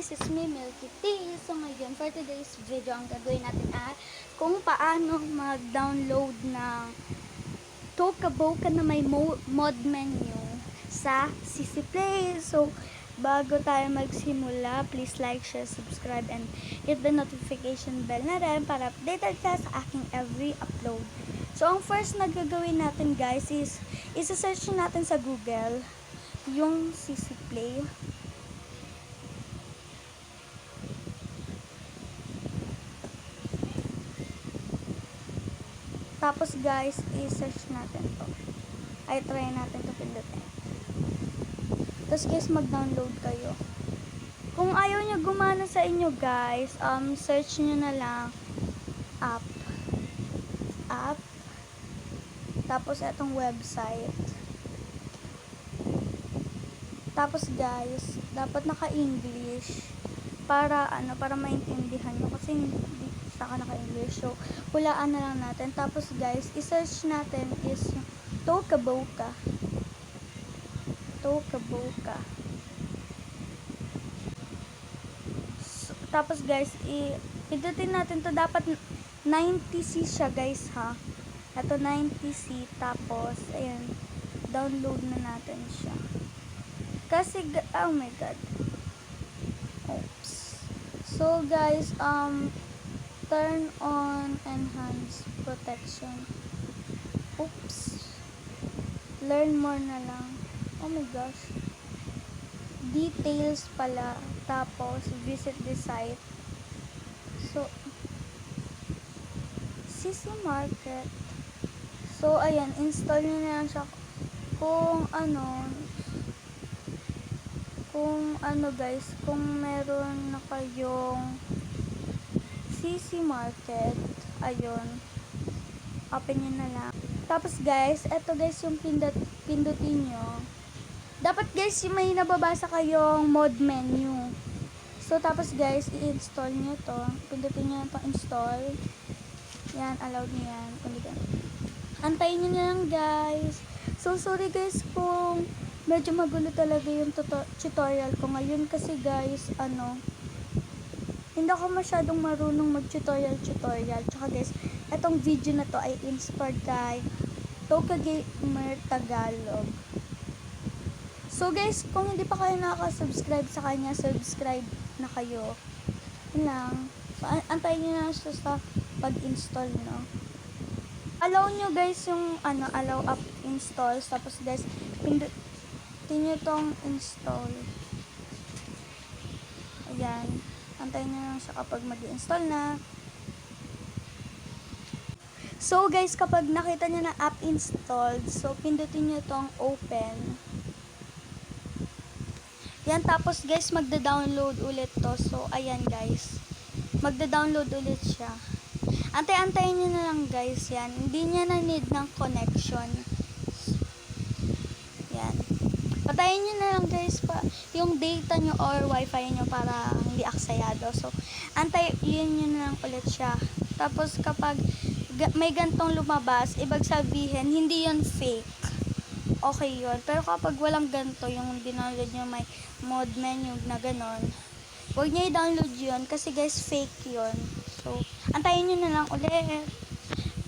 guys, it's me Milky T. So ngayon, for today's video, ang gagawin natin ay kung paano mag-download ng Tokaboka na may mo- mod menu sa CC Play. So, bago tayo magsimula, please like, share, subscribe, and hit the notification bell na rin para updated ka sa aking every upload. So, ang first na gagawin natin guys is, isa-search natin sa Google yung CC Play. Tapos guys, i-search natin to. Ay, try natin to pindutin. Tapos guys, mag-download kayo. Kung ayaw nyo gumana sa inyo guys, um, search nyo na lang app. App. Tapos itong website. Tapos guys, dapat naka-English para ano, para maintindihan nyo kasi hindi sa naka-English. So, hulaan na lang natin. Tapos guys, i-search natin is yung Tokaboka. Tokaboka. So, tapos guys, i pindutin natin to dapat 90C siya guys ha. Ito 90C tapos ayan download na natin siya. Kasi oh my god. Oops. So guys, um turn on enhance protection. Oops. Learn more na lang. Oh my gosh. Details pala. Tapos, visit the site. So, CC Market. So, ayan. Install nyo na lang siya. Kung ano, kung ano guys, kung meron na kayong CC Market, ayun, open nyo na lang. Tapos guys, eto guys yung pindot, pindutin nyo. Dapat guys, yung may nababasa kayong mod menu. So, tapos guys, i-install nyo to. Pindutin nyo yung pa-install. Yan, allowed nyo yan. Pindutin. Antayin nyo na lang guys. So, sorry guys kung medyo magulo talaga yung tuto- tutorial ko ngayon kasi guys, ano, hindi ako masyadong marunong mag-tutorial tutorial. Tsaka guys, etong video na to ay inspired kay Toka Gamer Tagalog. So guys, kung hindi pa kayo nakaka-subscribe sa kanya, subscribe na kayo. Yun lang. So, an- antayin nyo na siya sa pag-install, no? Allow nyo guys yung, ano, allow up installs. Tapos guys, pindutin nyo tong install. Ayan. Antayin nyo lang siya kapag mag install na. So guys, kapag nakita nyo na app installed, so pindutin nyo tong open. Yan, tapos guys, magda-download ulit to. So, ayan guys. Magda-download ulit siya. Antay-antayin nyo na lang guys yan. Hindi niya na need ng connection. Yan. Patayin nyo na lang guys pa yung data nyo or wifi nyo para hindi aksayado. So, antayin nyo na lang ulit siya. Tapos kapag may gantong lumabas, ibig sabihin, hindi yon fake. Okay yon Pero kapag walang ganto, yung dinownload nyo may mod menu na ganon, huwag nyo i-download yun kasi guys, fake yon So, antayin nyo na lang ulit.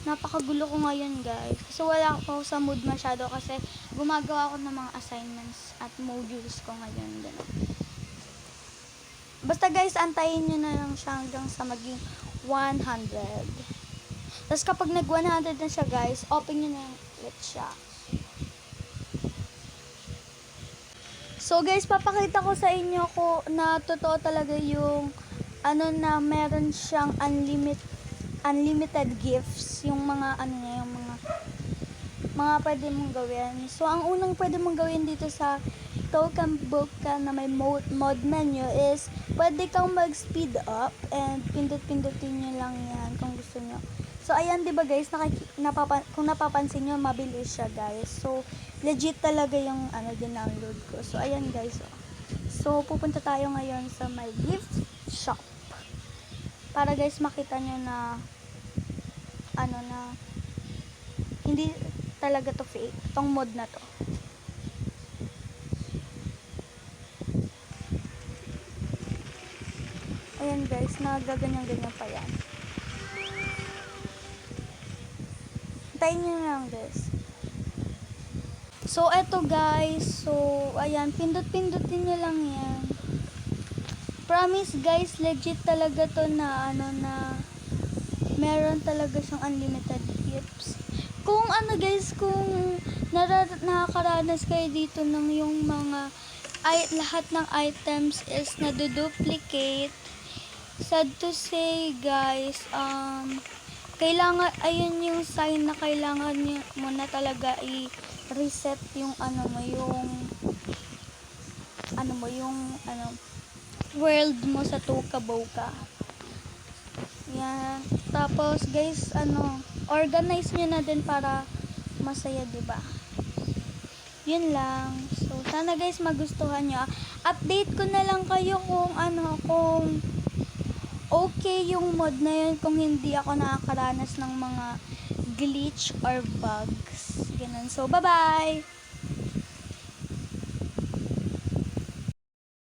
Napakagulo ko ngayon guys. Kasi wala ako sa mood masyado kasi gumagawa ako ng mga assignments at modules ko ngayon. Ganun. Basta guys, antayin nyo na lang siya hanggang sa maging 100. Tapos kapag nag 100 na siya guys, open nyo na ulit siya. So guys, papakita ko sa inyo ko na totoo talaga yung ano na meron siyang unlimited unlimited gifts, yung mga ano niya, yung mga mga pwede mong gawin. So ang unang pwede mong gawin dito sa token book ka na may mod, mod menu is pwede kang mag-speed up and pindot-pindutin nyo lang yan kung gusto nyo. So, ayan, di ba guys, nakiki- napapa- kung napapansin nyo, mabilis siya guys. So, legit talaga yung ano, din-download ko. So, ayan guys. Oh. So, pupunta tayo ngayon sa my gift shop. Para guys, makita nyo na ano na hindi talaga to fake. Tong mod na to. Ayan guys, nagaganyan-ganyan pa yan. Tayin nyo lang guys. So, eto guys. So, ayan. Pindot-pindutin nyo lang yan. Promise guys, legit talaga to na ano na meron talaga siyang unlimited gifts. Kung ano guys, kung nara- nakakaranas kayo dito ng yung mga ay, lahat ng items is naduduplicate. Sad to say guys, um, kailangan, ayun yung sign na kailangan nyo- mo na talaga i-reset yung ano mo, yung ano mo, yung ano, world mo sa Tuka Boka. Yan. Tapos guys, ano, organize nyo na din para masaya, 'di ba? Yun lang. So, sana guys magustuhan nyo. Update ko na lang kayo kung ano, kung okay yung mod na yun kung hindi ako nakakaranas ng mga glitch or bugs. Ganun. So, bye-bye!